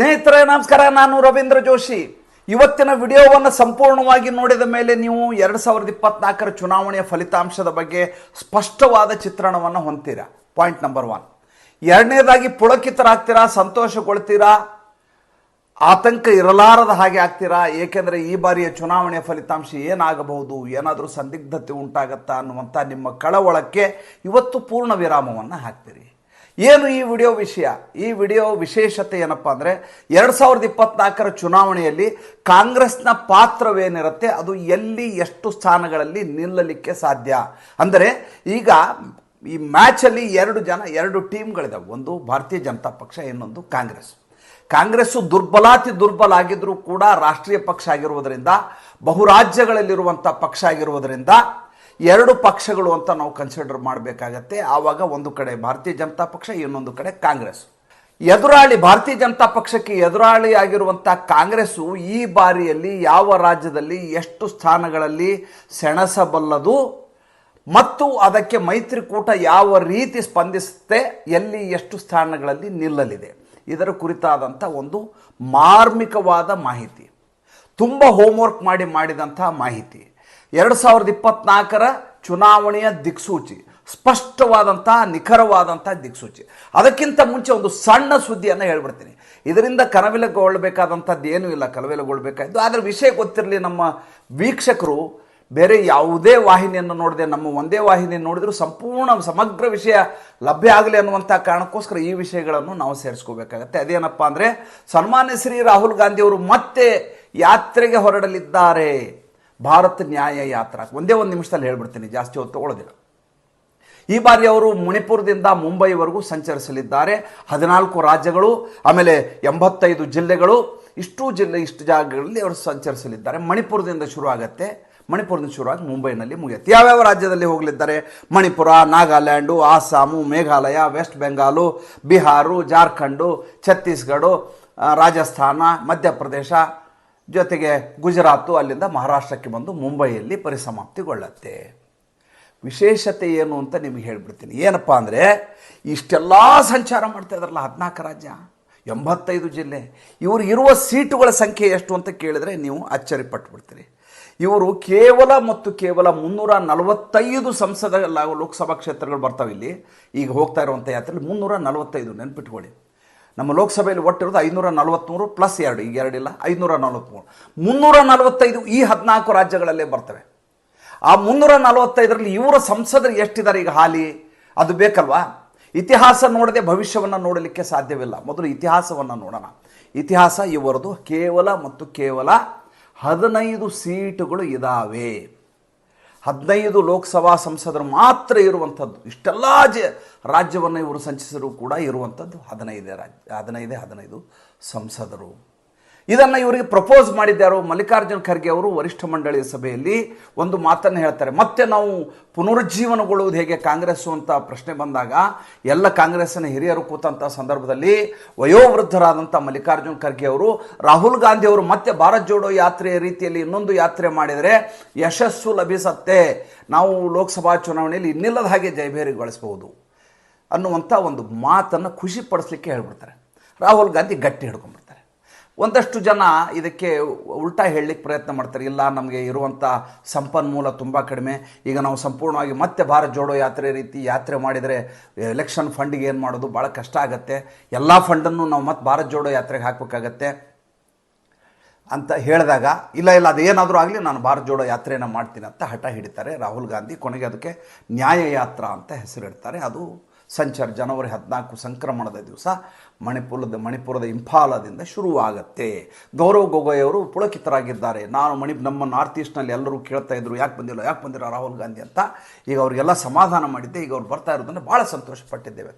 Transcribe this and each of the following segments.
ಸ್ನೇಹಿತರೆ, ನಮಸ್ಕಾರ. ನಾನು ರವೀಂದ್ರ ಜೋಶಿ. ಇವತ್ತಿನ ವಿಡಿಯೋವನ್ನು ಸಂಪೂರ್ಣವಾಗಿ ನೋಡಿದ ಮೇಲೆ ನೀವು ಎರಡು ಸಾವಿರದ ಇಪ್ಪತ್ನಾಲ್ಕರ ಚುನಾವಣೆಯ ಫಲಿತಾಂಶದ ಬಗ್ಗೆ ಸ್ಪಷ್ಟವಾದ ಚಿತ್ರಣವನ್ನು ಹೊಂದ್ತೀರಾ ಪಾಯಿಂಟ್ ನಂಬರ್ ಒನ್ ಎರಡನೇದಾಗಿ, ಪುಳಕಿತರಾಗ್ತೀರಾ? ಸಂತೋಷಗೊಳ್ತೀರಾ? ಆತಂಕ ಇರಲಾರದ ಹಾಗೆ ಆಗ್ತೀರಾ? ಏಕೆಂದರೆ ಈ ಬಾರಿಯ ಚುನಾವಣೆಯ ಫಲಿತಾಂಶ ಏನಾಗಬಹುದು? ಏನಾದರೂ ಸಂದಿಗ್ಧತೆ ಉಂಟಾಗತ್ತಾ ಅನ್ನುವಂಥ ನಿಮ್ಮ ಕಳವಳಕ್ಕೆ ಇವತ್ತು ಪೂರ್ಣ ವಿರಾಮವನ್ನು ಹಾಕ್ತೀರಿ. ಏನು ಈ ವಿಡಿಯೋ ವಿಷಯ? ಈ ವಿಡಿಯೋ ವಿಶೇಷತೆ ಏನಪ್ಪ ಅಂದರೆ ಎರಡು ಸಾವಿರದ ಇಪ್ಪತ್ನಾಲ್ಕರ ಚುನಾವಣೆಯಲ್ಲಿ ಕಾಂಗ್ರೆಸ್ನ ಪಾತ್ರವೇನಿರುತ್ತೆ? ಅದು ಎಲ್ಲಿ ಎಷ್ಟು ಸ್ಥಾನಗಳಲ್ಲಿ ನಿಲ್ಲಲಿಕ್ಕೆ ಸಾಧ್ಯ? ಅಂದರೆ ಈಗ ಈ ಮ್ಯಾಚಲ್ಲಿ ಎರಡು ಜನ, ಎರಡು ಟೀಮ್ಗಳಿದಾವೆ. ಒಂದು ಭಾರತೀಯ ಜನತಾ ಪಕ್ಷ, ಇನ್ನೊಂದು ಕಾಂಗ್ರೆಸ್. ಕಾಂಗ್ರೆಸ್ಸು ದುರ್ಬಲಾತಿ ದುರ್ಬಲ ಆಗಿದ್ರೂ ಕೂಡ ರಾಷ್ಟ್ರೀಯ ಪಕ್ಷ ಆಗಿರುವುದರಿಂದ ಬಹುರಾಜ್ಯಗಳಲ್ಲಿರುವಂಥ ಪಕ್ಷ ಆಗಿರುವುದರಿಂದ ಎರಡು ಪಕ್ಷಗಳು ಅಂತ ನಾವು ಕನ್ಸಿಡರ್ ಮಾಡಬೇಕಾಗತ್ತೆ. ಆವಾಗ ಒಂದು ಕಡೆ ಭಾರತೀಯ ಜನತಾ ಪಕ್ಷ, ಇನ್ನೊಂದು ಕಡೆ ಕಾಂಗ್ರೆಸ್. ಎದುರಾಳಿ, ಭಾರತೀಯ ಜನತಾ ಪಕ್ಷಕ್ಕೆ ಎದುರಾಳಿ ಆಗಿರುವಂಥ ಕಾಂಗ್ರೆಸ್ಸು ಈ ಬಾರಿಯಲ್ಲಿ ಯಾವ ರಾಜ್ಯದಲ್ಲಿ ಎಷ್ಟು ಸ್ಥಾನಗಳಲ್ಲಿ ಸೆಣಸಬಲ್ಲದು ಮತ್ತು ಅದಕ್ಕೆ ಮೈತ್ರಿಕೂಟ ಯಾವ ರೀತಿ ಸ್ಪಂದಿಸುತ್ತೆ, ಎಲ್ಲಿ ಎಷ್ಟು ಸ್ಥಾನಗಳಲ್ಲಿ ನಿಲ್ಲಲಿದೆ. ಇದರ ಕುರಿತಾದಂಥ ಒಂದು ಮಾರ್ಮಿಕವಾದ ಮಾಹಿತಿ. ತುಂಬ ಹೋಮ್ವರ್ಕ್ ಮಾಡಿ ಮಾಡಿದಂಥ ಮಾಹಿತಿ. ಎರಡು ಸಾವಿರದ ಇಪ್ಪತ್ನಾಲ್ಕರ ಚುನಾವಣೆಯ ದಿಕ್ಸೂಚಿ, ಸ್ಪಷ್ಟವಾದಂಥ, ನಿಖರವಾದಂಥ ದಿಕ್ಸೂಚಿ. ಅದಕ್ಕಿಂತ ಮುಂಚೆ ಒಂದು ಸಣ್ಣ ಸುದ್ದಿಯನ್ನು ಹೇಳ್ಬಿಡ್ತೀನಿ. ಇದರಿಂದ ಕನವಿಲಗೊಳ್ಳಬೇಕಾದಂಥದ್ದು ಏನೂ ಇಲ್ಲ ಕಲವಿಲಗೊಳ್ಬೇಕಾದ್ದು ಆದರೆ ವಿಷಯ ಗೊತ್ತಿರಲಿ ನಮ್ಮ ವೀಕ್ಷಕರು, ಬೇರೆ ಯಾವುದೇ ವಾಹಿನಿಯನ್ನು ನೋಡದೆ ನಮ್ಮ ಒಂದೇ ವಾಹಿನಿಯನ್ನು ನೋಡಿದ್ರು ಸಂಪೂರ್ಣ ಸಮಗ್ರ ವಿಷಯ ಲಭ್ಯ ಆಗಲಿ ಅನ್ನುವಂಥ ಕಾರಣಕ್ಕೋಸ್ಕರ ಈ ವಿಷಯಗಳನ್ನು ನಾವು ಸೇರಿಸ್ಕೋಬೇಕಾಗತ್ತೆ. ಅದೇನಪ್ಪ ಅಂದರೆ, ಸನ್ಮಾನ್ಯ ಶ್ರೀ ರಾಹುಲ್ ಗಾಂಧಿಯವರು ಮತ್ತೆ ಯಾತ್ರೆಗೆ ಹೊರಡಲಿದ್ದಾರೆ. ಭಾರತ್ ನ್ಯಾಯ ಯಾತ್ರಾ. ಒಂದೇ ಒಂದು ನಿಮಿಷದಲ್ಲಿ ಹೇಳ್ಬಿಡ್ತೀನಿ, ಜಾಸ್ತಿ ಹೊತ್ತು ತಗೊಳ್ಳೋದಿಲ್ಲ ಈ ಬಾರಿ ಅವರು ಮಣಿಪುರದಿಂದ ಮುಂಬೈವರೆಗೂ ಸಂಚರಿಸಲಿದ್ದಾರೆ. ಹದಿನಾಲ್ಕು ರಾಜ್ಯಗಳು, ಆಮೇಲೆ ಎಂಬತ್ತೈದು ಜಿಲ್ಲೆಗಳು, ಇಷ್ಟು ಜಿಲ್ಲೆ, ಇಷ್ಟು ಜಾಗಗಳಲ್ಲಿ ಅವರು ಸಂಚರಿಸಲಿದ್ದಾರೆ. ಮಣಿಪುರದಿಂದ ಶುರು ಆಗುತ್ತೆ. ಮಣಿಪುರದಿಂದ ಶುರುವಾಗಿ ಮುಂಬೈನಲ್ಲಿ ಮುಗಿಯುತ್ತೆ. ಯಾವ್ಯಾವ ರಾಜ್ಯದಲ್ಲಿ ಹೋಗಲಿದ್ದಾರೆ? ಮಣಿಪುರ, ನಾಗಾಲ್ಯಾಂಡು, ಆಸಾಮು, ಮೇಘಾಲಯ, ವೆಸ್ಟ್ ಬೆಂಗಾಲು, ಬಿಹಾರು, ಜಾರ್ಖಂಡು, ಛತ್ತೀಸ್ಗಢ ರಾಜಸ್ಥಾನ, ಮಧ್ಯಪ್ರದೇಶ ಜೊತೆಗೆ ಗುಜರಾತು ಅಲ್ಲಿಂದ ಮಹಾರಾಷ್ಟ್ರಕ್ಕೆ ಬಂದು ಮುಂಬೈಯಲ್ಲಿ ಪರಿಸಮಾಪ್ತಿಗೊಳ್ಳುತ್ತೆ. ವಿಶೇಷತೆ ಏನು ಅಂತ ನಿಮಗೆ ಹೇಳ್ಬಿಡ್ತೀನಿ. ಏನಪ್ಪ ಅಂದರೆ, ಇಷ್ಟೆಲ್ಲ ಸಂಚಾರ ಮಾಡ್ತಾ ಇದ್ರಲ್ಲ ಹದಿನಾಲ್ಕು ರಾಜ್ಯ, ಎಂಬತ್ತೈದು ಜಿಲ್ಲೆ. ಇವರು ಇರುವ ಸೀಟುಗಳ ಸಂಖ್ಯೆ ಎಷ್ಟು ಅಂತ ಕೇಳಿದ್ರೆ ನೀವು ಅಚ್ಚರಿ ಪಟ್ಬಿಡ್ತೀರಿ ಇವರು ಕೇವಲ ಮತ್ತು ಕೇವಲ ಮುನ್ನೂರ ನಲವತ್ತೈದು ಸಂಸದ ಲೋಕಸಭಾ ಕ್ಷೇತ್ರಗಳು ಬರ್ತಾವೆ ಇಲ್ಲಿ ಈಗ ಹೋಗ್ತಾ ಇರುವಂಥ ಯಾತ್ರೆಯಲ್ಲಿ ಮುನ್ನೂರ ನಲವತ್ತೈದು ನೆನ್ಪಿಟ್ಕೊಳ್ಳಿ. ನಮ್ಮ ಲೋಕಸಭೆಯಲ್ಲಿ ಒಟ್ಟಿರೋದು ಐನೂರ ನಲವತ್ತ್ಮೂರು ಪ್ಲಸ್ ಎರಡು, ಈಗ ಎರಡಿಲ್ಲ ಐನೂರ ನಲವತ್ತ್ಮೂರು ಮುನ್ನೂರ ನಲವತ್ತೈದು ಈ ಹದಿನಾಲ್ಕು ರಾಜ್ಯಗಳಲ್ಲೇ ಬರ್ತವೆ. ಆ ಮುನ್ನೂರ ನಲವತ್ತೈದರಲ್ಲಿ ಇವರ ಸಂಸದರು ಎಷ್ಟಿದ್ದಾರೆ ಈಗ ಹಾಲಿ? ಅದು ಬೇಕಲ್ವಾ? ಇತಿಹಾಸ ನೋಡದೆ ಭವಿಷ್ಯವನ್ನು ನೋಡಲಿಕ್ಕೆ ಸಾಧ್ಯವಿಲ್ಲ. ಮೊದಲು ಇತಿಹಾಸವನ್ನು ನೋಡೋಣ. ಇತಿಹಾಸ ಇವರದು ಕೇವಲ ಮತ್ತು ಕೇವಲ ಹದಿನೈದು ಸೀಟುಗಳು ಇದ್ದಾವೆ ಹದಿನೈದು ಲೋಕಸಭಾ ಸಂಸದರು ಮಾತ್ರ ಇರುವಂಥದ್ದು. ಇಷ್ಟೆಲ್ಲ ಜ ರಾಜ್ಯವನ್ನು ಇವರು ಸಂಚಿಸಿದರೂ ಕೂಡ ಇರುವಂಥದ್ದು ಹದಿನೈದೇ ರಾಜ್ಯ, ಹದಿನೈದೇ ಹದಿನೈದು ಸಂಸದರು. ಇದನ್ನು ಇವರಿಗೆ ಪ್ರಪೋಸ್ ಮಾಡಿದ್ದಾರು ಮಲ್ಲಿಕಾರ್ಜುನ ಖರ್ಗೆ ಅವರು ವರಿಷ್ಠ ಮಂಡಳಿಯ ಸಭೆಯಲ್ಲಿ ಒಂದು ಮಾತನ್ನು ಹೇಳ್ತಾರೆ. ಮತ್ತೆ ನಾವು ಪುನರುಜ್ಜೀವನಗೊಳ್ಳುವುದು ಹೇಗೆ ಕಾಂಗ್ರೆಸ್ಸು ಅಂತ ಪ್ರಶ್ನೆ ಬಂದಾಗ, ಎಲ್ಲ ಕಾಂಗ್ರೆಸ್ಸಿನ ಹಿರಿಯರು ಕೂತಂಥ ಸಂದರ್ಭದಲ್ಲಿ ವಯೋವೃದ್ಧರಾದಂಥ ಮಲ್ಲಿಕಾರ್ಜುನ ಖರ್ಗೆ ಅವರು, ರಾಹುಲ್ ಗಾಂಧಿ ಅವರು ಮತ್ತೆ ಭಾರತ್ ಜೋಡೋ ಯಾತ್ರೆಯ ರೀತಿಯಲ್ಲಿ ಇನ್ನೊಂದು ಯಾತ್ರೆ ಮಾಡಿದರೆ ಯಶಸ್ಸು ಲಭಿಸತ್ತೆ. ನಾವು ಲೋಕಸಭಾ ಚುನಾವಣೆಯಲ್ಲಿ ಇನ್ನಿಲ್ಲದ ಹಾಗೆ ಜಯಭೇರಿಗೊಳಿಸಬಹುದು ಅನ್ನುವಂಥ ಒಂದು ಮಾತನ್ನು ಖುಷಿಪಡಿಸ್ಲಿಕ್ಕೆ ಹೇಳ್ಬಿಡ್ತಾರೆ. ರಾಹುಲ್ ಗಾಂಧಿ ಗಟ್ಟಿ ಹಿಡ್ಕೊಂಡ್ಬಿಡ್ತಾರೆ. ಒಂದಷ್ಟು ಜನ ಇದಕ್ಕೆ ಉಲ್ಟಾ ಹೇಳಲಿಕ್ಕೆ ಪ್ರಯತ್ನ ಮಾಡ್ತಾರೆ. ಇಲ್ಲ, ನಮಗೆ ಇರುವಂಥ ಸಂಪನ್ಮೂಲ ತುಂಬ ಕಡಿಮೆ. ಈಗ ನಾವು ಸಂಪೂರ್ಣವಾಗಿ ಮತ್ತೆ ಭಾರತ್ ಜೋಡೋ ಯಾತ್ರೆ ರೀತಿ ಯಾತ್ರೆ ಮಾಡಿದರೆ ಎಲೆಕ್ಷನ್ ಫಂಡಿಗೆ ಏನು ಮಾಡೋದು? ಭಾಳ ಕಷ್ಟ ಆಗುತ್ತೆ. ಎಲ್ಲ ಫಂಡನ್ನು ನಾವು ಮತ್ತೆ ಭಾರತ್ ಜೋಡೋ ಯಾತ್ರೆಗೆ ಹಾಕಬೇಕಾಗತ್ತೆ. ಅಂತ ಹೇಳಿದಾಗ, ಇಲ್ಲ ಇಲ್ಲ ಅದೇನಾದರೂ ಆಗಲಿ ನಾನು ಭಾರತ್ ಜೋಡೋ ಯಾತ್ರೆಯನ್ನು ಮಾಡ್ತೀನಿ ಅಂತ ಹಠ ಹಿಡಿತಾರೆ. ರಾಹುಲ್ ಗಾಂಧಿ ಕೊನೆಗೆ ಅದಕ್ಕೆ ನ್ಯಾಯ ಯಾತ್ರಾ ಅಂತ ಹೆಸರಿಡ್ತಾರೆ. ಅದು ಸಂಚಾರ ಜನವರಿ ಹದಿನಾಲ್ಕು ಸಂಕ್ರಮಣದ ದಿವಸ ಮಣಿಪುರದ ಮಣಿಪುರದ ಇಂಫಾಲದಿಂದ ಶುರುವಾಗುತ್ತೆ. ಗೌರವ್ ಗೊಗೊಯ್ ಅವರು ಪುಳಕಿತರಾಗಿದ್ದಾರೆ. ನಾನು ಮಣಿ, ನಮ್ಮ ನಾರ್ತ್ ಈಸ್ಟ್ನಲ್ಲಿ ಎಲ್ಲರೂ ಕೇಳ್ತಾ ಇದ್ರು, ಯಾಕೆ ಬಂದಿಲ್ಲ ಯಾಕೆ ಬಂದಿಲ್ಲ ರಾಹುಲ್ ಗಾಂಧಿ ಅಂತ. ಈಗ ಅವರಿಗೆಲ್ಲ ಸಮಾಧಾನ ಮಾಡಿದ್ದೆ, ಈಗ ಅವ್ರು ಬರ್ತಾ ಇರೋದನ್ನು ಭಾಳ ಸಂತೋಷಪಟ್ಟಿದ್ದೇವೆ.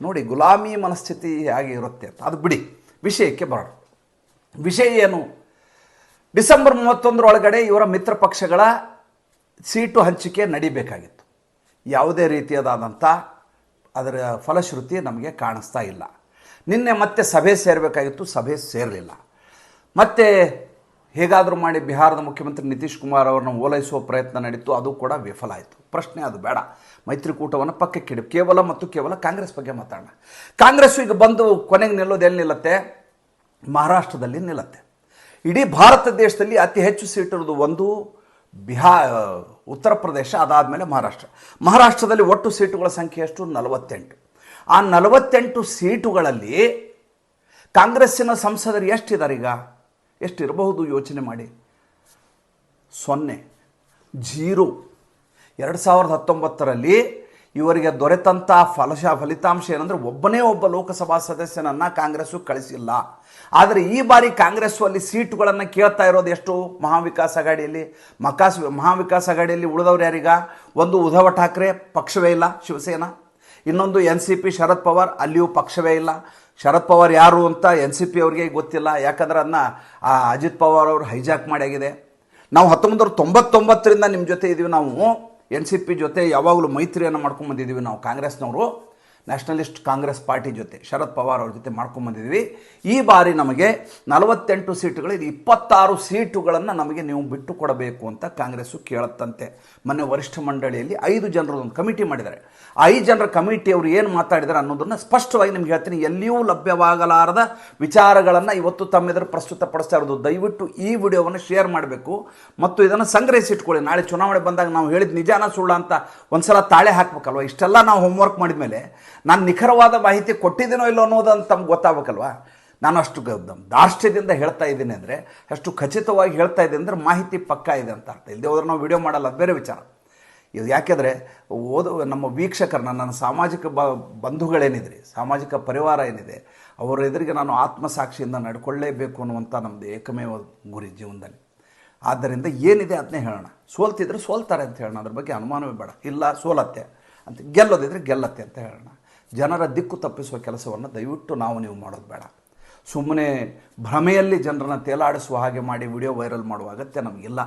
ನೋಡಿ, ಗುಲಾಮಿ ಮನಸ್ಥಿತಿ ಹೇಗೆ ಇರುತ್ತೆ ಅಂತ. ಅದು ಬಿಡಿ, ವಿಷಯಕ್ಕೆ ಬರೋಣ. ವಿಷಯ ಏನು? ಡಿಸೆಂಬರ್ ಮೂವತ್ತೊಂದರೊಳಗಡೆ ಇವರ ಮಿತ್ರ ಪಕ್ಷಗಳ ಸೀಟು ಹಂಚಿಕೆ ನಡಿಬೇಕಾಗಿತ್ತು. ಯಾವುದೇ ರೀತಿಯದಾದಂಥ ಅದರ ಫಲಶ್ರುತಿ ನಮಗೆ ಕಾಣಿಸ್ತಾ ಇಲ್ಲ. ನಿನ್ನೆ ಮತ್ತೆ ಸಭೆ ಸೇರಬೇಕಾಗಿತ್ತು, ಸಭೆ ಸೇರಲಿಲ್ಲ. ಮತ್ತೆ ಹೇಗಾದರೂ ಮಾಡಿ ಬಿಹಾರದ ಮುಖ್ಯಮಂತ್ರಿ ನಿತೀಶ್ ಕುಮಾರ್ ಅವರನ್ನು ಓಲೈಸುವ ಪ್ರಯತ್ನ ನಡೀತು, ಅದು ಕೂಡ ವಿಫಲ ಆಯಿತು. ಪ್ರಶ್ನೆ ಅದು ಬೇಡ. ಮೈತ್ರಿಕೂಟವನ್ನು ಪಕ್ಕಕ್ಕಿಡಿ ಕೇವಲ ಮತ್ತು ಕೇವಲ ಕಾಂಗ್ರೆಸ್ ಬಗ್ಗೆ ಮಾತಾಡೋಣ. ಕಾಂಗ್ರೆಸ್ ಈಗ ಬಂದು ಕೊನೆಗೆ ನಿಲ್ಲೋದು ಎಲ್ಲಿ ನಿಲ್ಲತ್ತೆ? ಮಹಾರಾಷ್ಟ್ರದಲ್ಲಿ ನಿಲ್ಲತ್ತೆ. ಇಡೀ ಭಾರತ ದೇಶದಲ್ಲಿ ಅತಿ ಹೆಚ್ಚು ಸೀಟ್ ಇರೋದು ಒಂದು ಬಿಹಾ ಉತ್ತರ ಪ್ರದೇಶ ಅದಾದಮೇಲೆ ಮಹಾರಾಷ್ಟ್ರ. ಮಹಾರಾಷ್ಟ್ರದಲ್ಲಿ ಒಟ್ಟು ಸೀಟುಗಳ ಸಂಖ್ಯೆ ಎಷ್ಟು? ನಲವತ್ತೆಂಟು. ಆ ನಲವತ್ತೆಂಟು ಸೀಟುಗಳಲ್ಲಿ ಕಾಂಗ್ರೆಸ್ಸಿನ ಸಂಸದರು ಎಷ್ಟಿದ್ದಾರೆ ಈಗ ಎಷ್ಟಿರಬಹುದು ಯೋಚನೆ ಮಾಡಿ. ಸೊನ್ನೆ, ಜೀರೋ. ಎರಡು ಸಾವಿರದ ಹತ್ತೊಂಬತ್ತರಲ್ಲಿ ಇವರಿಗೆ ದೊರೆತಂಥ ಫಲಶ ಫಲಿತಾಂಶ ಏನಂದರೆ ಒಬ್ಬನೇ ಒಬ್ಬ ಲೋಕಸಭಾ ಸದಸ್ಯನನ್ನು ಕಾಂಗ್ರೆಸ್ಸು ಕಳಿಸಿಲ್ಲ. ಆದರೆ ಈ ಬಾರಿ ಕಾಂಗ್ರೆಸ್ಸು ಅಲ್ಲಿ ಸೀಟುಗಳನ್ನು ಕೇಳ್ತಾ ಇರೋದು ಎಷ್ಟು? ಮಹಾವಿಕಾಸ್ ಅಗಾಡಿಯಲ್ಲಿ ಮಕಾಸ್ ಮಹಾವಿಕಾಸ್ ಅಗಾಡಿಯಲ್ಲಿ ಉಳಿದವ್ರು ಯಾರೀಗ? ಒಂದು ಉದ್ಧವ ಠಾಕ್ರೆ, ಪಕ್ಷವೇ ಇಲ್ಲ ಶಿವಸೇನಾ. ಇನ್ನೊಂದು N C P Sharad Pawar, ಅಲ್ಲಿಯೂ ಪಕ್ಷವೇ ಇಲ್ಲ. ಶರದ್ ಪವಾರ್ ಯಾರು ಅಂತ ಎನ್ ಸಿ ಪಿ ಅವರಿಗೆ ಗೊತ್ತಿಲ್ಲ. ಯಾಕಂದ್ರೆ ಅದನ್ನ ಆ, ಅಜಿತ್ ಪವಾರ್ ಅವರು ಹೈಜಾಕ್ ಮಾಡಿಯಾಗಿದೆ ನಾವು ಹತ್ತೊಂಬತ್ತು ತೊಂಬತ್ತೊಂಬತ್ತರಿಂದ ನಿಮ್ಮ ಜೊತೆ ಇದ್ದೀವಿ ನಾವು. ಎನ್ ಸಿ ಪಿ ಜೊತೆ ಯಾವಾಗಲೂ ಮೈತ್ರಿಯನ್ನು ಮಾಡ್ಕೊಂಬಂದಿದ್ದೀವಿ ನಾವು ಕಾಂಗ್ರೆಸ್ನವರು. ನ್ಯಾಷನಲಿಸ್ಟ್ ಕಾಂಗ್ರೆಸ್ ಪಾರ್ಟಿ ಜೊತೆ ಶರದ್ ಪವಾರ್ ಅವ್ರ ಜೊತೆ ಮಾಡ್ಕೊಂಬಂದಿದ್ದೀವಿ ಈ ಬಾರಿ ನಮಗೆ ನಲವತ್ತೆಂಟು ಸೀಟುಗಳಲ್ಲಿ ಇಪ್ಪತ್ತಾರು ಸೀಟುಗಳನ್ನು ನಮಗೆ ನೀವು ಬಿಟ್ಟು ಕೊಡಬೇಕು ಅಂತ ಕಾಂಗ್ರೆಸ್ಸು ಕೇಳುತ್ತಂತೆ. ಮೊನ್ನೆ ವರಿಷ್ಠ ಮಂಡಳಿಯಲ್ಲಿ ಐದು ಜನರು ಒಂದು ಕಮಿಟಿ ಮಾಡಿದ್ದಾರೆ. ಐದು ಜನರ ಕಮಿಟಿ ಅವರು ಏನು ಮಾತಾಡಿದ್ದಾರೆ ಅನ್ನೋದನ್ನು ಸ್ಪಷ್ಟವಾಗಿ ನಿಮ್ಗೆ ಹೇಳ್ತೀನಿ. ಎಲ್ಲಿಯೂ ಲಭ್ಯವಾಗಲಾರದ ವಿಚಾರಗಳನ್ನು ಇವತ್ತು ತಮ್ಮೆದುರು ಪ್ರಸ್ತುತಪಡಿಸ್ತಾ ಇರೋದು. ದಯವಿಟ್ಟು ಈ ವಿಡಿಯೋವನ್ನು ಶೇರ್ ಮಾಡಬೇಕು. ಮತ್ತು ಇದನ್ನು ಸಂಗ್ರಹಿಸಿಟ್ಕೊಳ್ಳಿ. ನಾಳೆ ಚುನಾವಣೆ ಬಂದಾಗ ನಾವು ಹೇಳಿದ ನಿಜಾನ ಸುಳ್ಳ ಅಂತ ಒಂದು ಸಲ ತಾಳೆ ಹಾಕ್ಬೇಕಲ್ವ? ಇಷ್ಟೆಲ್ಲ ನಾವು ಹೋಮ್ವರ್ಕ್ ಮಾಡಿದ ಮೇಲೆ ನಾನು ನಿಖರವಾದ ಮಾಹಿತಿ ಕೊಟ್ಟಿದ್ದೀನೋ ಇಲ್ಲೋ ಅನ್ನೋದು ಅಂತ ತಮ್ಗೆ ಗೊತ್ತಾಗಬೇಕಲ್ವಾ? ನಾನು ಅಷ್ಟು ದಾರ್ಷ್ಟ್ಯದಿಂದ ಹೇಳ್ತಾ ಇದ್ದೀನಿ ಅಂದರೆ, ಅಷ್ಟು ಖಚಿತವಾಗಿ ಹೇಳ್ತಾ ಇದ್ದೀನಿ ಅಂದರೆ ಮಾಹಿತಿ ಪಕ್ಕ ಇದೆ ಅಂತ ಅರ್ಥ. ಇಲ್ಲದೆ ಹೋದ್ರೆ ನಾವು ವಿಡಿಯೋ ಮಾಡಲ್ಲ ಬೇರೆ ವಿಚಾರ. ಇದು ಯಾಕೆಂದರೆ, ಓದು, ನಮ್ಮ ವೀಕ್ಷಕರನ್ನ, ನನ್ನ ಸಾಮಾಜಿಕ ಬ ಬಂಧುಗಳೇನಿದ್ರಿ, ಸಾಮಾಜಿಕ ಪರಿವಾರ ಏನಿದೆ, ಅವರ ಎದುರಿಗೆ ನಾನು ಆತ್ಮಸಾಕ್ಷಿಯಿಂದ ನಡ್ಕೊಳ್ಳೇಬೇಕು ಅನ್ನುವಂಥ ನಮ್ಮದು ಏಕಮೇವ ಗುರಿ ಜೀವನದಲ್ಲಿ. ಆದ್ದರಿಂದ ಏನಿದೆ ಅದನ್ನೇ ಹೇಳೋಣ. ಸೋಲ್ತಿದ್ರೆ ಸೋಲ್ತಾರೆ ಅಂತ ಹೇಳೋಣ, ಅದ್ರ ಬಗ್ಗೆ ಅನುಮಾನವೇ ಬೇಡ. ಇಲ್ಲ, ಸೋಲತ್ತೆ ಅಂತ. ಗೆಲ್ಲೋದಿದ್ರೆ ಗೆಲ್ಲತ್ತೆ ಅಂತ ಹೇಳೋಣ. ಜನರ ದಿಕ್ಕು ತಪ್ಪಿಸುವ ಕೆಲಸವನ್ನು ದಯವಿಟ್ಟು ನಾವು ನೀವು ಮಾಡೋದು ಬೇಡ. ಸುಮ್ಮನೆ ಭ್ರಮೆಯಲ್ಲಿ ಜನರನ್ನು ತೇಲಾಡಿಸುವ ಹಾಗೆ ಮಾಡಿ ವಿಡಿಯೋ ವೈರಲ್ ಮಾಡುವ ಅಗತ್ಯ ನಮಗಿಲ್ಲ.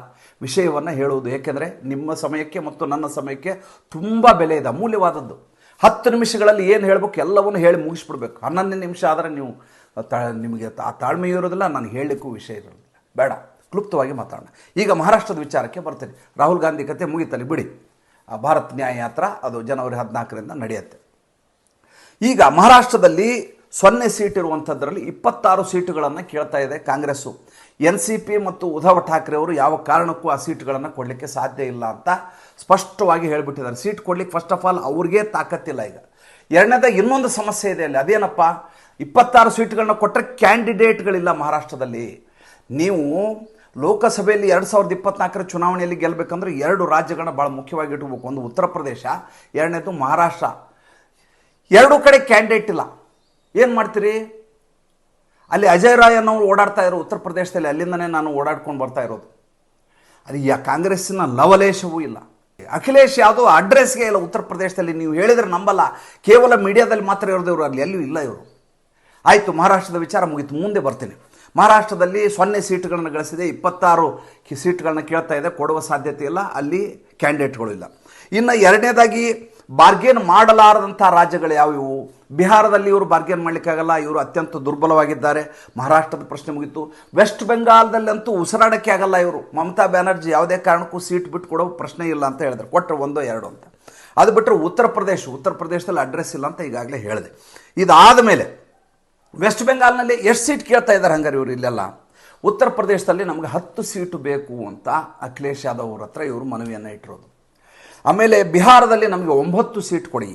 ವಿಷಯವನ್ನು ಹೇಳುವುದು ಏಕೆಂದರೆ ನಿಮ್ಮ ಸಮಯಕ್ಕೆ ಮತ್ತು ನನ್ನ ಸಮಯಕ್ಕೆ ತುಂಬ ಬೆಲೆ ಇದೆ, ಅಮೂಲ್ಯವಾದದ್ದು. ಹತ್ತು ನಿಮಿಷಗಳಲ್ಲಿ ಏನು ಹೇಳಬೇಕು ಎಲ್ಲವನ್ನು ಹೇಳಿ ಮುಗಿಸ್ಬಿಡ್ಬೇಕು. ಹನ್ನೊಂದು ನಿಮಿಷ ಆದರೆ ನೀವು ನಿಮಗೆ ಆ ತಾಳ್ಮೆ ಇರೋದಿಲ್ಲ, ನಾನು ಹೇಳಲಿಕ್ಕೂ ವಿಷಯ ಇರೋದಿಲ್ಲ. ಬೇಡ, ಕ್ಲುಪ್ತವಾಗಿ ಮಾತಾಡೋಣ. ಈಗ ಮಹಾರಾಷ್ಟ್ರದ ವಿಚಾರಕ್ಕೆ ಬರ್ತೇನೆ. ರಾಹುಲ್ ಗಾಂಧಿ ಕತೆ ಮುಗಿತಲ್ಲಿ ಬಿಡಿ. ಭಾರತ್ ನ್ಯಾಯ ಯಾತ್ರ ಅದು ಜನವರಿ ಹದಿನಾಲ್ಕರಿಂದ ನಡೆಯುತ್ತೆ. ಈಗ ಮಹಾರಾಷ್ಟ್ರದಲ್ಲಿ ಸೊನ್ನೆ ಸೀಟ್ ಇರುವಂಥದ್ರಲ್ಲಿ ಇಪ್ಪತ್ತಾರು ಸೀಟುಗಳನ್ನು ಕೇಳ್ತಾ ಇದೆ ಕಾಂಗ್ರೆಸ್ಸು. ಎನ್ ಸಿ ಪಿ ಮತ್ತು ಉದ್ಧವ್ ಠಾಕ್ರೆ ಅವರು ಯಾವ ಕಾರಣಕ್ಕೂ ಆ ಸೀಟ್ಗಳನ್ನು ಕೊಡಲಿಕ್ಕೆ ಸಾಧ್ಯ ಇಲ್ಲ ಅಂತ ಸ್ಪಷ್ಟವಾಗಿ ಹೇಳಿಬಿಟ್ಟಿದ್ದಾರೆ. ಸೀಟ್ ಕೊಡ್ಲಿಕ್ಕೆ ಫಸ್ಟ್ ಆಫ್ ಆಲ್ ಅವ್ರಿಗೆ ತಾಕತ್ತಿಲ್ಲ ಈಗ. ಎರಡನೇದಾಗಿ ಇನ್ನೊಂದು ಸಮಸ್ಯೆ ಇದೆ ಅಲ್ಲಿ. ಅದೇನಪ್ಪ? ಇಪ್ಪತ್ತಾರು ಸೀಟ್ಗಳನ್ನ ಕೊಟ್ಟರೆ ಕ್ಯಾಂಡಿಡೇಟ್ಗಳಿಲ್ಲ ಮಹಾರಾಷ್ಟ್ರದಲ್ಲಿ. ನೀವು ಲೋಕಸಭೆಯಲ್ಲಿ ಎರಡು ಸಾವಿರದ ಇಪ್ಪತ್ನಾಲ್ಕರ ಚುನಾವಣೆಯಲ್ಲಿ ಗೆಲ್ಲಬೇಕಂದ್ರೆ ಎರಡು ರಾಜ್ಯಗಳನ್ನ ಭಾಳ ಮುಖ್ಯವಾಗಿ ಇಟ್ಕೋಬೇಕು. ಒಂದು ಉತ್ತರ ಪ್ರದೇಶ, ಎರಡನೇದು ಮಹಾರಾಷ್ಟ್ರ. ಎರಡೂ ಕಡೆ ಕ್ಯಾಂಡಿಡೇಟ್ ಇಲ್ಲ. ಏನು ಮಾಡ್ತೀರಿ? ಅಲ್ಲಿ ಅಜಯ್ ರಾಯ್ ಅನ್ನೋರು ಓಡಾಡ್ತಾ ಇರೋ ಉತ್ತರ ಪ್ರದೇಶದಲ್ಲಿ, ಅಲ್ಲಿಂದನೇ ನಾನು ಓಡಾಡ್ಕೊಂಡು ಬರ್ತಾ ಇರೋದು. ಅದು ಯಾ ಕಾಂಗ್ರೆಸ್ಸಿನ ಲವಲೇಶವೂ ಇಲ್ಲ. ಅಖಿಲೇಶ್ ಯಾವುದೋ ಅಡ್ರೆಸ್ಗೆ ಇಲ್ಲ ಉತ್ತರ ಪ್ರದೇಶದಲ್ಲಿ, ನೀವು ಹೇಳಿದ್ರೆ ನಂಬಲ್ಲ. ಕೇವಲ ಮೀಡಿಯಾದಲ್ಲಿ ಮಾತ್ರ ಇರೋದು ಇವರು, ಅಲ್ಲಿ ಎಲ್ಲೂ ಇಲ್ಲ ಇವರು. ಆಯಿತು, ಮಹಾರಾಷ್ಟ್ರದ ವಿಚಾರ ಮುಗಿತು, ಮುಂದೆ ಬರ್ತೀನಿ. ಮಹಾರಾಷ್ಟ್ರದಲ್ಲಿ ಸೊನ್ನೆ ಸೀಟುಗಳನ್ನು ಗಳಿಸಿದೆ, ಇಪ್ಪತ್ತಾರು ಸೀಟ್ಗಳನ್ನ ಕೇಳ್ತಾ ಇದೆ, ಕೊಡುವ ಸಾಧ್ಯತೆ ಇಲ್ಲ, ಅಲ್ಲಿ ಕ್ಯಾಂಡಿಡೇಟ್ಗಳು ಇಲ್ಲ. ಇನ್ನು ಎರಡನೇದಾಗಿ ಬಾರ್ಗೇನ್ ಮಾಡಲಾರದಂಥ ರಾಜ್ಯಗಳು ಯಾವ್ಯಾವು? ಬಿಹಾರದಲ್ಲಿ ಇವರು ಬಾರ್ಗೇನ್ ಮಾಡಲಿಕ್ಕಾಗಲ್ಲ, ಇವರು ಅತ್ಯಂತ ದುರ್ಬಲವಾಗಿದ್ದಾರೆ. ಮಹಾರಾಷ್ಟ್ರದ ಪ್ರಶ್ನೆ ಮುಗಿತು. ವೆಸ್ಟ್ ಬೆಂಗಾಲ್ದಲ್ಲಂತೂ ಉಸಿರಾಡೋಕ್ಕೆ ಆಗಲ್ಲ ಇವರು. ಮಮತಾ ಬ್ಯಾನರ್ಜಿ ಯಾವುದೇ ಕಾರಣಕ್ಕೂ ಸೀಟ್ ಬಿಟ್ಟು ಕೊಡೋ ಪ್ರಶ್ನೆ ಇಲ್ಲ ಅಂತ ಹೇಳಿದ್ರು. ಕೊಟ್ಟರೆ ಒಂದೋ ಎರಡು ಅಂತ. ಅದು ಬಿಟ್ಟರೆ ಉತ್ತರ ಪ್ರದೇಶ, ಉತ್ತರ ಪ್ರದೇಶದಲ್ಲಿ ಅಡ್ರೆಸ್ ಇಲ್ಲ ಅಂತ ಈಗಾಗಲೇ ಹೇಳಿದೆ. ಇದಾದ ಮೇಲೆ ವೆಸ್ಟ್ ಬೆಂಗಾಲ್ನಲ್ಲಿ ಎಷ್ಟು ಸೀಟ್ ಕೇಳ್ತಾ ಇದ್ದಾರೆ ಹಂಗಾರೆ ಇವರು ಇಲ್ಲೆಲ್ಲ? ಉತ್ತರ ಪ್ರದೇಶದಲ್ಲಿ ನಮಗೆ ಹತ್ತು ಸೀಟು ಬೇಕು ಅಂತ ಅಖಿಲೇಶ್ ಯಾದವ್ ಅವ್ರ ಹತ್ರ ಇವರು ಮನವಿಯನ್ನು ಇಟ್ಟಿರೋದು. ಆಮೇಲೆ ಬಿಹಾರದಲ್ಲಿ ನಮಗೆ ಒಂಬತ್ತು ಸೀಟ್ ಕೊಡಿ.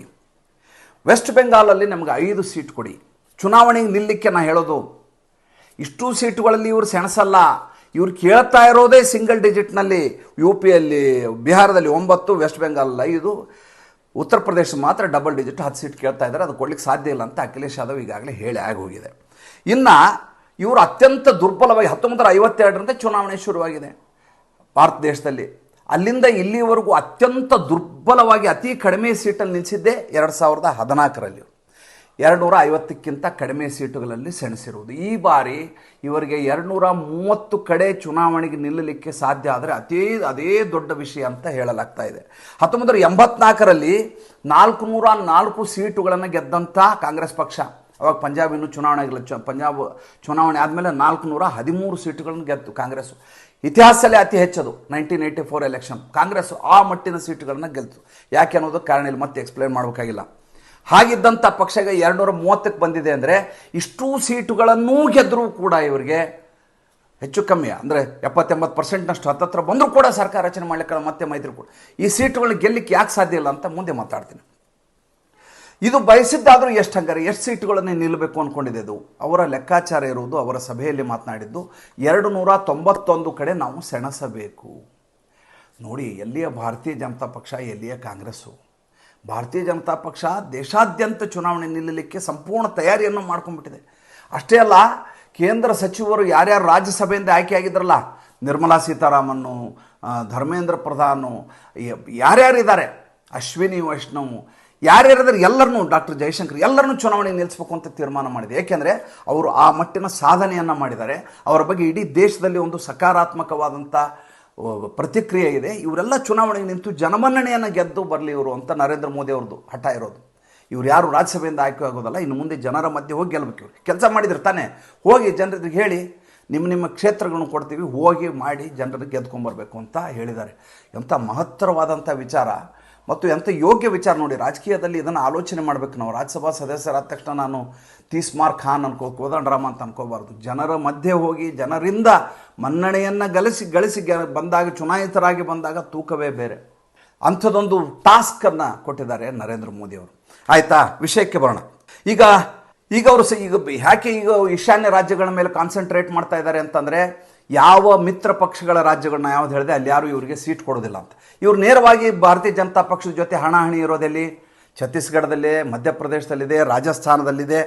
ವೆಸ್ಟ್ ಬೆಂಗಾಲಲ್ಲಿ ನಮಗೆ ಐದು ಸೀಟ್ ಕೊಡಿ. ಚುನಾವಣೆಗೆ ನಿಲ್ಲಕ್ಕೆ ನಾನು ಹೇಳೋದು, ಇಷ್ಟು ಸೀಟುಗಳಲ್ಲಿ ಇವರು ಸೆಣಸಲ್ಲ. ಇವ್ರು ಕೇಳ್ತಾ ಇರೋದೇ ಸಿಂಗಲ್ ಡಿಜಿಟ್ನಲ್ಲಿ ಯು ಪಿಯಲ್ಲಿ ಬಿಹಾರದಲ್ಲಿ ಒಂಬತ್ತು, ವೆಸ್ಟ್ ಬೆಂಗಾಲ್ ಐದು. ಉತ್ತರ ಪ್ರದೇಶ ಮಾತ್ರ ಡಬಲ್ ಡಿಜಿಟ್ ಹತ್ತು ಸೀಟ್ ಕೇಳ್ತಾ ಇದ್ದಾರೆ ಅದು ಕೊಡ್ಲಿಕ್ಕೆ ಸಾಧ್ಯ ಇಲ್ಲ ಅಂತ ಅಖಿಲೇಶ್ ಯಾದವ್ ಈಗಾಗಲೇ ಹೇಳಿ ಆಗೋಗಿದೆ. ಇನ್ನು ಇವರು ಅತ್ಯಂತ ದುರ್ಬಲವಾಗಿ ಹತ್ತೊಂಬತ್ತು ಐವತ್ತೆರಡರಿಂದ ಚುನಾವಣೆ ಶುರುವಾಗಿದೆ. ಭಾರತ ದೇಶದಲ್ಲಿ ಅಲ್ಲಿಂದ ಇಲ್ಲಿವರೆಗೂ ಅತ್ಯಂತ ದುರ್ಬಲವಾಗಿ, ಅತಿ ಕಡಿಮೆ ಸೀಟಲ್ಲಿ ನಿಲ್ಲಿಸಿದ್ದೆ ಎರಡು ಸಾವಿರದ ಹದಿನಾಲ್ಕರಲ್ಲಿ. ಎರಡು ನೂರ ಐವತ್ತಕ್ಕಿಂತ ಕಡಿಮೆ ಸೀಟುಗಳಲ್ಲಿ ಸೆಣಸಿರುವುದು. ಈ ಬಾರಿ ಇವರಿಗೆ ಎರಡುನೂರ ಮೂವತ್ತು ಕಡೆ ಚುನಾವಣೆಗೆ ನಿಲ್ಲಲಿಕ್ಕೆ ಸಾಧ್ಯ ಆದರೆ ಅತೀ, ಅದೇ ದೊಡ್ಡ ವಿಷಯ ಅಂತ ಹೇಳಲಾಗ್ತಾ ಇದೆ. ಹತ್ತೊಂಬತ್ತು ಎಂಬತ್ನಾಲ್ಕರಲ್ಲಿ ನಾಲ್ಕು ನೂರ ನಾಲ್ಕು ಸೀಟುಗಳನ್ನು ಗೆದ್ದಂಥ ಕಾಂಗ್ರೆಸ್ ಪಕ್ಷ. ಅವಾಗ ಪಂಜಾಬ್ ಇನ್ನೂ ಚುನಾವಣೆ ಆಗಿಲ್ಲ ಚ, ಪಂಜಾಬ್ ಚುನಾವಣೆ ಆದಮೇಲೆ ನಾಲ್ಕು ನೂರ ಹದಿಮೂರು ಸೀಟುಗಳನ್ನು ಗೆದ್ದು ಕಾಂಗ್ರೆಸ್. ಇತಿಹಾಸದಲ್ಲೇ ಅತಿ ಹೆಚ್ಚದು nineteen eighty four election Congress ಆ ಮಟ್ಟಿನ ಸೀಟುಗಳನ್ನು ಗೆಲ್ತು. ಯಾಕೆ ಅನ್ನೋದು ಕಾರಣ ಇಲ್ಲಿ ಮತ್ತೆ ಎಕ್ಸ್ಪ್ಲೇನ್ ಮಾಡಬೇಕಾಗಿಲ್ಲ. ಹಾಗಿದ್ದಂಥ ಪಕ್ಷಗೆ ಎರಡುನೂರ ಮೂವತ್ತಕ್ಕೆ ಬಂದಿದೆ ಅಂದರೆ ಇಷ್ಟೂ ಸೀಟುಗಳನ್ನೂ ಗೆದ್ದರೂ ಕೂಡ ಇವರಿಗೆ ಹೆಚ್ಚು ಕಮ್ಮಿ, ಅಂದರೆ ಎಪ್ಪತ್ತೆಂಬತ್ತು ಪರ್ಸೆಂಟ್ನಷ್ಟು ಹತ್ತತ್ರ ಬಂದರೂ ಕೂಡ ಸರ್ಕಾರ ರಚನೆ ಮಾಡಲಿಕ್ಕೆ ಮತ್ತೆ ಮೈತ್ರಿಕೂಟ ಈ ಸೀಟುಗಳನ್ನ ಗೆಲ್ಲಕ್ಕೆ ಯಾಕೆ ಸಾಧ್ಯ ಇಲ್ಲ ಅಂತ ಮುಂದೆ ಮಾತಾಡ್ತೀನಿ. ಇದು ಬಯಸಿದ್ದಾದರೂ ಎಷ್ಟು ಹಂಗಾರೆ, ಎಷ್ಟು ಸೀಟುಗಳನ್ನೇ ನಿಲ್ಲಬೇಕು ಅಂದ್ಕೊಂಡಿದೆ ಅದು ಅವರ ಲೆಕ್ಕಾಚಾರ ಇರುವುದು, ಅವರ ಸಭೆಯಲ್ಲಿ ಮಾತನಾಡಿದ್ದು ಎರಡು ನೂರ ತೊಂಬತ್ತೊಂದು ಕಡೆ ನಾವು ಸೆಣಸಬೇಕು. ನೋಡಿ, ಎಲ್ಲಿಯ ಭಾರತೀಯ ಜನತಾ ಪಕ್ಷ, ಎಲ್ಲಿಯ ಕಾಂಗ್ರೆಸ್ಸು? ಭಾರತೀಯ ಜನತಾ ಪಕ್ಷ ದೇಶಾದ್ಯಂತ ಚುನಾವಣೆ ನಿಲ್ಲಲಿಕ್ಕೆ ಸಂಪೂರ್ಣ ತಯಾರಿಯನ್ನು ಮಾಡ್ಕೊಂಡ್ಬಿಟ್ಟಿದೆ. ಅಷ್ಟೇ ಅಲ್ಲ, ಕೇಂದ್ರ ಸಚಿವರು ಯಾರ್ಯಾರು ರಾಜ್ಯಸಭೆಯಿಂದ ಆಯ್ಕೆಯಾಗಿದ್ರಲ್ಲ ನಿರ್ಮಲಾ ಸೀತಾರಾಮನ್ನು ಧರ್ಮೇಂದ್ರ ಪ್ರಧಾನು ಯಾರ್ಯಾರಿದ್ದಾರೆ? ಅಶ್ವಿನಿ, ವೈಷ್ಣವ್ ಯಾರ್ಯಾರಿದ್ದಾರೆ ಎಲ್ಲರನ್ನೂ ಡಾಕ್ಟರ್ ಜಯಶಂಕರ್ ಎಲ್ಲರನ್ನೂ ಚುನಾವಣೆ ನಿಲ್ಲಿಸಬೇಕು ಅಂತ ತೀರ್ಮಾನ ಮಾಡಿದೆ. ಏಕೆಂದರೆ ಅವರು ಆ ಮಟ್ಟಿನ ಸಾಧನೆಯನ್ನು ಮಾಡಿದ್ದಾರೆ. ಅವರ ಬಗ್ಗೆ ಇಡೀ ದೇಶದಲ್ಲಿ ಒಂದು ಸಕಾರಾತ್ಮಕವಾದಂಥ ಪ್ರತಿಕ್ರಿಯೆ ಇದೆ. ಇವರೆಲ್ಲ ಚುನಾವಣೆಗೆ ನಿಂತು ಜನಮನ್ನಣೆಯನ್ನು ಗೆದ್ದು ಬರಲಿ ಇವರು ಅಂತ ನರೇಂದ್ರ ಮೋದಿ ಅವ್ರದ್ದು ಹಠ ಇರೋದು. ಇವ್ರು ಯಾರು ರಾಜ್ಯಸಭೆಯಿಂದ ಆಯ್ಕೆ ಆಗೋದಲ್ಲ, ಇನ್ನು ಮುಂದೆ ಜನರ ಮಧ್ಯೆ ಹೋಗಿ ಗೆಲ್ಬೇಕು ಇವ್ರು. ಕೆಲಸ ಮಾಡಿದ್ರೆ ತಾನೇ. ಹೋಗಿ ಜನರಿಗೆ ಹೇಳಿ ನಿಮ್ಮ ನಿಮ್ಮ ಕ್ಷೇತ್ರಗಳನ್ನು ಕೊಡ್ತೀವಿ, ಹೋಗಿ ಮಾಡಿ ಜನರನ್ನು ಗೆದ್ಕೊಂಬರ್ಬೇಕು ಅಂತ ಹೇಳಿದ್ದಾರೆ. ಎಂಥ ಮಹತ್ತರವಾದಂಥ ವಿಚಾರ. ಮತ್ತು ಎಂಥ ಯೋಗ್ಯ ವಿಚಾರ ನೋಡಿ, ರಾಜಕೀಯದಲ್ಲಿ ಇದನ್ನು ಆಲೋಚನೆ ಮಾಡಬೇಕು ನಾವು. ರಾಜ್ಯಸಭಾ ಸದಸ್ಯರಾದ ತಕ್ಷಣ ನಾನು ತೀಸ್ಮಾರ್ ಖಾನ್ ಅನ್ಕೋ ಕೋದಂಡರಾಮ ಅಂತ ಅನ್ಕೋಬಾರ್ದು. ಜನರ ಮಧ್ಯೆ ಹೋಗಿ, ಜನರಿಂದ ಮನ್ನಣೆಯನ್ನು ಗಳಿಸಿ ಗಳಿಸಿ ಬಂದಾಗ, ಚುನಾಯಿತರಾಗಿ ಬಂದಾಗ ತೂಕವೇ ಬೇರೆ. ಅಂಥದ್ದೊಂದು ಟಾಸ್ಕನ್ನು ಕೊಟ್ಟಿದ್ದಾರೆ ನರೇಂದ್ರ ಮೋದಿ ಅವರು. ಆಯಿತಾ? ವಿಷಯಕ್ಕೆ ಬರೋಣ. ಈಗ ಈಗ ಅವರು ಈಗ ಯಾಕೆ ಈಗ ಈಶಾನ್ಯ ರಾಜ್ಯಗಳ ಮೇಲೆ ಕಾನ್ಸಂಟ್ರೇಟ್ ಮಾಡ್ತಾ ಇದ್ದಾರೆ ಅಂತಂದರೆ ಯಾವ ಮಿತ್ರ ಪಕ್ಷಗಳ ರಾಜ್ಯಗಳನ್ನ ಯಾವ್ದು ಹೇಳಿದೆ, ಅಲ್ಲಿ ಯಾರು ಇವರಿಗೆ ಸೀಟ್ ಕೊಡೋದಿಲ್ಲ ಅಂತ. ಇವ್ರು ನೇರವಾಗಿ ಭಾರತೀಯ ಜನತಾ ಪಕ್ಷದ ಜೊತೆ ಹಣಾಹಣಿ ಇರೋದೆಲ್ಲಿ? ಛತ್ತೀಸ್ಗಢದಲ್ಲಿ ಮಧ್ಯಪ್ರದೇಶದಲ್ಲಿದೆ, ರಾಜಸ್ಥಾನದಲ್ಲಿದೆ,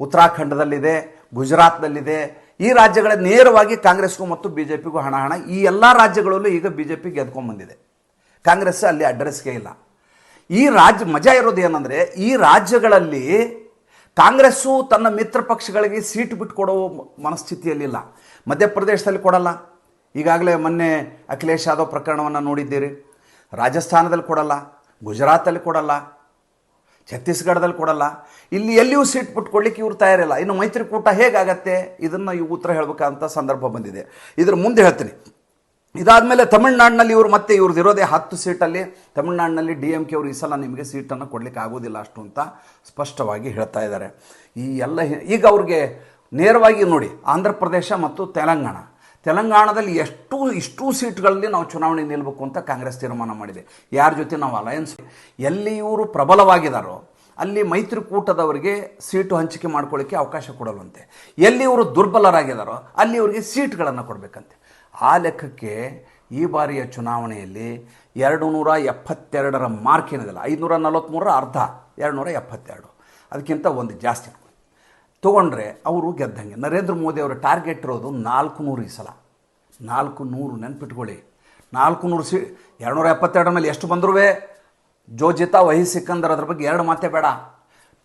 ಉತ್ತರಾಖಂಡದಲ್ಲಿದೆ, ಗುಜರಾತ್ನಲ್ಲಿದೆ. ಈ ರಾಜ್ಯಗಳ ನೇರವಾಗಿ ಕಾಂಗ್ರೆಸ್ಗೂ ಮತ್ತು ಬಿ ಜೆ ಪಿಗೂ ಹಣ ಹಣ ಈ ಎಲ್ಲ ರಾಜ್ಯಗಳಲ್ಲೂ ಈಗ ಬಿ ಜೆ ಪಿ ಗೆದ್ಕೊಂಡ್ಬಂದಿದೆ ಕಾಂಗ್ರೆಸ್ ಅಲ್ಲಿ ಅಡ್ರೆಸ್ಗೆ ಇಲ್ಲ. ಈ ರಾಜ್ಯ ಮಜಾ ಇರೋದು ಏನಂದರೆ, ಈ ರಾಜ್ಯಗಳಲ್ಲಿ ಕಾಂಗ್ರೆಸ್ಸು ತನ್ನ ಮಿತ್ರ ಪಕ್ಷಗಳಿಗೆ ಸೀಟ್ ಬಿಟ್ಟು ಕೊಡೋ ಮನಸ್ಥಿತಿಯಲ್ಲಿಲ್ಲ. ಮಧ್ಯಪ್ರದೇಶದಲ್ಲಿ ಕೊಡಲ್ಲ. ಈಗಾಗಲೇ ಮೊನ್ನೆ ಅಖಿಲೇಶ್ ಯಾದವ್ ಪ್ರಕರಣವನ್ನು ನೋಡಿದ್ದೀರಿ. ರಾಜಸ್ಥಾನದಲ್ಲಿ ಕೊಡಲ್ಲ, ಗುಜರಾತಲ್ಲಿ ಕೊಡಲ್ಲ, ಛತ್ತೀಸ್ಗಢದಲ್ಲಿ ಕೊಡಲ್ಲ. ಇಲ್ಲಿ ಎಲ್ಲಿಯೂ ಸೀಟ್ ಬಿಟ್ಕೊಳ್ಲಿಕ್ಕೆ ಇವ್ರು ತಯಾರಿಲ್ಲ. ಇನ್ನು ಮೈತ್ರಿಕೂಟ ಹೇಗಾಗತ್ತೆ? ಇದನ್ನು ಇವು ಉತ್ತರ ಹೇಳಬೇಕಂತ ಸಂದರ್ಭ ಬಂದಿದೆ. ಇದ್ರ ಮುಂದೆ ಹೇಳ್ತೀನಿ. ಇದಾದಮೇಲೆ ತಮಿಳ್ನಾಡಿನಲ್ಲಿ ಇವರು ಮತ್ತೆ ಇವ್ರದ್ದು ಇರೋದೇ ಹತ್ತು ಸೀಟಲ್ಲಿ. ತಮಿಳ್ನಾಡಿನಲ್ಲಿ ಡಿ ಎಂ ಕೆ ಅವರು ಈ ಸಲ ನಿಮಗೆ ಸೀಟನ್ನು ಕೊಡಲಿಕ್ಕೆ ಆಗೋದಿಲ್ಲ ಅಷ್ಟು ಅಂತ ಸ್ಪಷ್ಟವಾಗಿ ಹೇಳ್ತಾ ಇದ್ದಾರೆ. ಈ ಎಲ್ಲ ಈಗ ಅವ್ರಿಗೆ ನೇರವಾಗಿ ನೋಡಿ, ಆಂಧ್ರ ಪ್ರದೇಶ ಮತ್ತು ತೆಲಂಗಾಣ. ತೆಲಂಗಾಣದಲ್ಲಿ ಎಷ್ಟು, ಇಷ್ಟು ಸೀಟ್ಗಳಲ್ಲಿ ನಾವು ಚುನಾವಣೆ ನಿಲ್ಲಬೇಕು ಅಂತ ಕಾಂಗ್ರೆಸ್ ತೀರ್ಮಾನ ಮಾಡಿದೆ. ಯಾರ ಜೊತೆ ನಾವು ಅಲಯನ್ಸ್ ಎಲ್ಲಿ ಇವರು ಪ್ರಬಲವಾಗಿದ್ದಾರೋ ಅಲ್ಲಿ ಮೈತ್ರಿಕೂಟದವರಿಗೆ ಸೀಟು ಹಂಚಿಕೆ ಮಾಡ್ಕೊಳ್ಳಿಕ್ಕೆ ಅವಕಾಶ ಕೊಡಲ್ವಂತೆ. ಎಲ್ಲಿ ಇವರು ದುರ್ಬಲರಾಗಿದ್ದಾರೋ ಅಲ್ಲಿ ಇವರಿಗೆ ಸೀಟ್ಗಳನ್ನು ಕೊಡಬೇಕಂತೆ. ಆ ಲೆಕ್ಕಕ್ಕೆ ಈ ಬಾರಿಯ ಚುನಾವಣೆಯಲ್ಲಿ ಎರಡು ನೂರ ಎಪ್ಪತ್ತೆರಡರ ಮಾರ್ಕ್ ಏನಿದೆಲ್ಲ ಐದುನೂರ ನಲವತ್ತ್ಮೂರರ ಅರ್ಧ ಎರಡು ನೂರ ಎಪ್ಪತ್ತೆರಡು. ಅದಕ್ಕಿಂತ ಒಂದು ಜಾಸ್ತಿ ತೊಗೊಂಡ್ರೆ ಅವರು ಗೆದ್ದಂಗೆ. ನರೇಂದ್ರ ಮೋದಿ ಅವರ ಟಾರ್ಗೆಟ್ ಇರೋದು ನಾಲ್ಕು ನೂರು ಈ ಸಲ. ನಾಲ್ಕು ನೂರು ನೆನ್ಪಿಟ್ಕೊಳ್ಳಿ. ನಾಲ್ಕು ನೂರು ಸಿ ಎರಡುನೂರ ಎಪ್ಪತ್ತೆರಡರ ಮೇಲೆ ಎಷ್ಟು ಬಂದರೂ ಜೋಜಿತಾ, ವಹಿ ಸಿಕ್ಕಂದರ್ ಅದ್ರ ಬಗ್ಗೆ ಎರಡು ಮಾತೇ ಬೇಡ.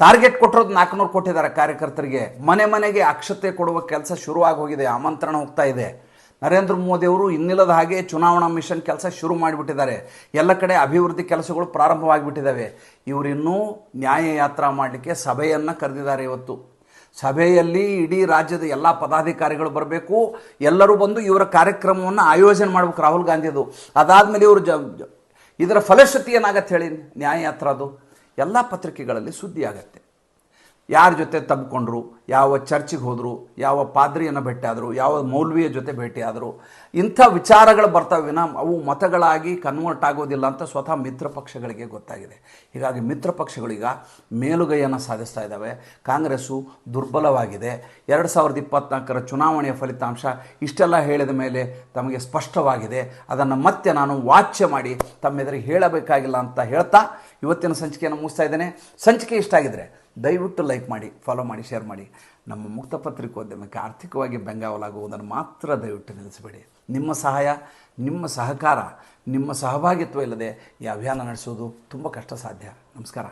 ಟಾರ್ಗೆಟ್ ಕೊಟ್ಟಿರೋದು ನಾಲ್ಕುನೂರು ಕೊಟ್ಟಿದ್ದಾರೆ ಕಾರ್ಯಕರ್ತರಿಗೆ. ಮನೆ ಮನೆಗೆ ಅಕ್ಷತೆ ಕೊಡುವ ಕೆಲಸ ಶುರುವಾಗಿ ಹೋಗಿದೆ ಆಮಂತ್ರಣ ಹೋಗ್ತಾ ಇದೆ. ನರೇಂದ್ರ ಮೋದಿ ಅವರು ಇನ್ನಿಲ್ಲದ ಹಾಗೆ ಚುನಾವಣಾ ಮಿಷನ್ ಕೆಲಸ ಶುರು ಮಾಡಿಬಿಟ್ಟಿದ್ದಾರೆ. ಎಲ್ಲ ಕಡೆ ಅಭಿವೃದ್ಧಿ ಕೆಲಸಗಳು ಪ್ರಾರಂಭವಾಗಿಬಿಟ್ಟಿದ್ದಾವೆ. ಇವರಿನ್ನೂ ನ್ಯಾಯ ಯಾತ್ರಾ ಮಾಡಲಿಕ್ಕೆ ಸಭೆಯನ್ನು ಕರೆದಿದ್ದಾರೆ ಇವತ್ತು. ಸಭೆಯಲ್ಲಿ ಇಡೀ ರಾಜ್ಯದ ಎಲ್ಲ ಪದಾಧಿಕಾರಿಗಳು ಬರಬೇಕು. ಎಲ್ಲರೂ ಬಂದು ಇವರ ಕಾರ್ಯಕ್ರಮವನ್ನು ಆಯೋಜನೆ ಮಾಡ್ಬೇಕು ರಾಹುಲ್ ಗಾಂಧಿದು. ಅದಾದಮೇಲೆ ಇವರು ಜ ಇದರ ಫಲಶ್ರುತಿ ಏನಾಗತ್ತೆ ಹೇಳಿ? ನ್ಯಾಯಯಾತ್ರ ಅದು. ಎಲ್ಲ ಪತ್ರಿಕೆಗಳಲ್ಲಿ ಸುದ್ದಿ ಆಗತ್ತೆ ಯಾರ ಜೊತೆ ತಬ್ಕೊಂಡ್ರು, ಯಾವ ಚರ್ಚಿಗೆ ಹೋದರು, ಯಾವ ಪಾದ್ರಿಯನ್ನು ಭೇಟಿಯಾದರು, ಯಾವ ಮೌಲ್ವಿಯ ಜೊತೆ ಭೇಟಿಯಾದರು, ಇಂಥ ವಿಚಾರಗಳು ಬರ್ತವೆ ವಿನ ಅವು ಮತಗಳಾಗಿ ಕನ್ವರ್ಟ್ ಆಗೋದಿಲ್ಲ ಅಂತ ಸ್ವತಃ ಮಿತ್ರ ಪಕ್ಷಗಳಿಗೆ ಗೊತ್ತಾಗಿದೆ. ಹೀಗಾಗಿ ಮಿತ್ರ ಪಕ್ಷಗಳೀಗ ಮೇಲುಗೈಯನ್ನು ಸಾಧಿಸ್ತಾ ಇದ್ದಾವೆ. ಕಾಂಗ್ರೆಸ್ಸು ದುರ್ಬಲವಾಗಿದೆ. ಎರಡು ಸಾವಿರದ ಇಪ್ಪತ್ನಾಲ್ಕರ ಚುನಾವಣೆಯ ಫಲಿತಾಂಶ ಇಷ್ಟೆಲ್ಲ ಹೇಳಿದ ಮೇಲೆ ತಮಗೆ ಸ್ಪಷ್ಟವಾಗಿದೆ. ಅದನ್ನು ಮತ್ತೆ ನಾನು ವಾಚ್ಯ ಮಾಡಿ ತಮ್ಮೆದುರಿಗೆ ಹೇಳಬೇಕಾಗಿಲ್ಲ ಅಂತ ಹೇಳ್ತಾ ಇವತ್ತಿನ ಸಂಚಿಕೆಯನ್ನು ಮುಗಿಸ್ತಾ ಇದ್ದೇನೆ. ಸಂಚಿಕೆ ಇಷ್ಟ ದಯವಿಟ್ಟು ಲೈಕ್ ಮಾಡಿ ಫಾಲೋ ಮಾಡಿ ಶೇರ್ ಮಾಡಿ. ನಮ್ಮ ಮುಕ್ತ ಪತ್ರಿಕೋದ್ಯಮಕ್ಕೆ ಆರ್ಥಿಕವಾಗಿ ಬೆಂಗಾವಲಾಗುವುದನ್ನು ಮಾತ್ರ ದಯವಿಟ್ಟು ನಿಲ್ಲಿಸಬೇಡಿ. ನಿಮ್ಮ ಸಹಾಯ, ನಿಮ್ಮ ಸಹಕಾರ, ನಿಮ್ಮ ಸಹಭಾಗಿತ್ವ ಇಲ್ಲದೆ ಈ ಅಭಿಯಾನ ನಡೆಸೋದು ತುಂಬ ಕಷ್ಟ ಸಾಧ್ಯ ನಮಸ್ಕಾರ.